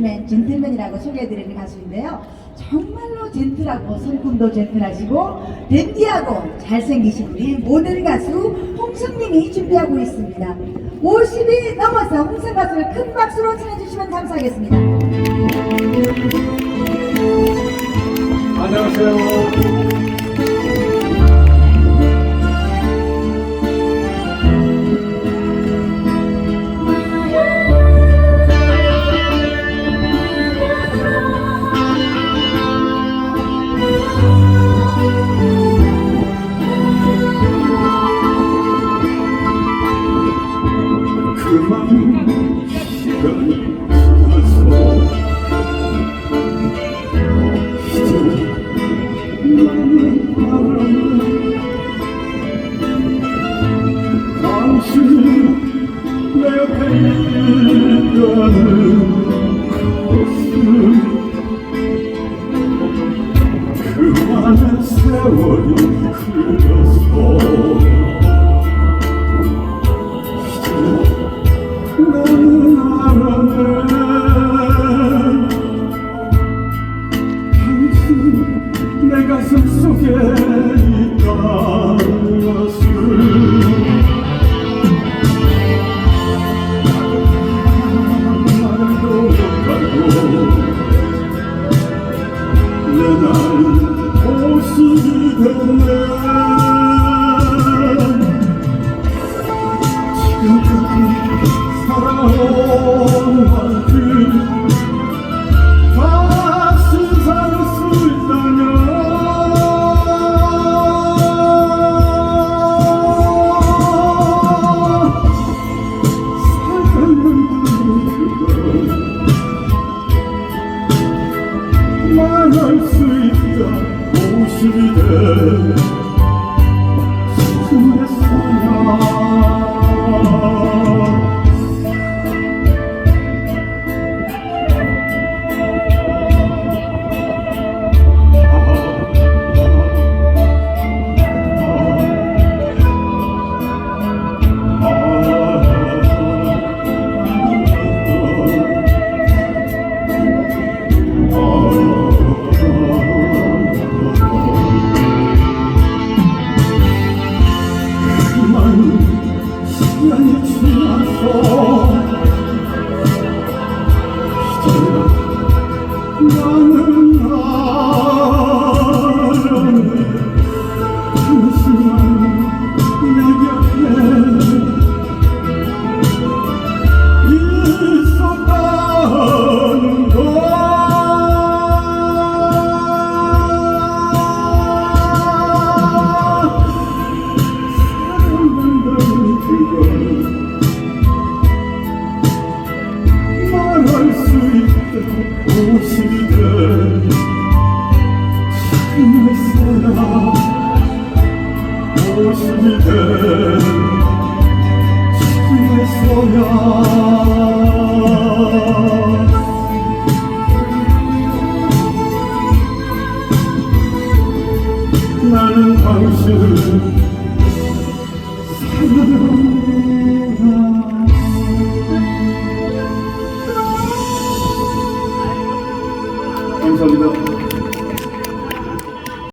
맨 젠틀맨이라고 소개해드리는 가수인데요. 정말로 젠틀하고 성품도 젠틀하시고 댄디하고 잘생기신 우리 모델 가수 홍승님이 준비하고 있습니다. 50이 넘어서 홍승 가수를 큰 박수로 청해주시면 감사하겠습니다. 안녕하세요. 당신이 내 옆에 있다는 것은 그 많은 세월이 흘러서 가 말할 수 있다. 오십이 돼 시간 모습이 된 그랬어야 나는 당신, 사랑한다 감사합니다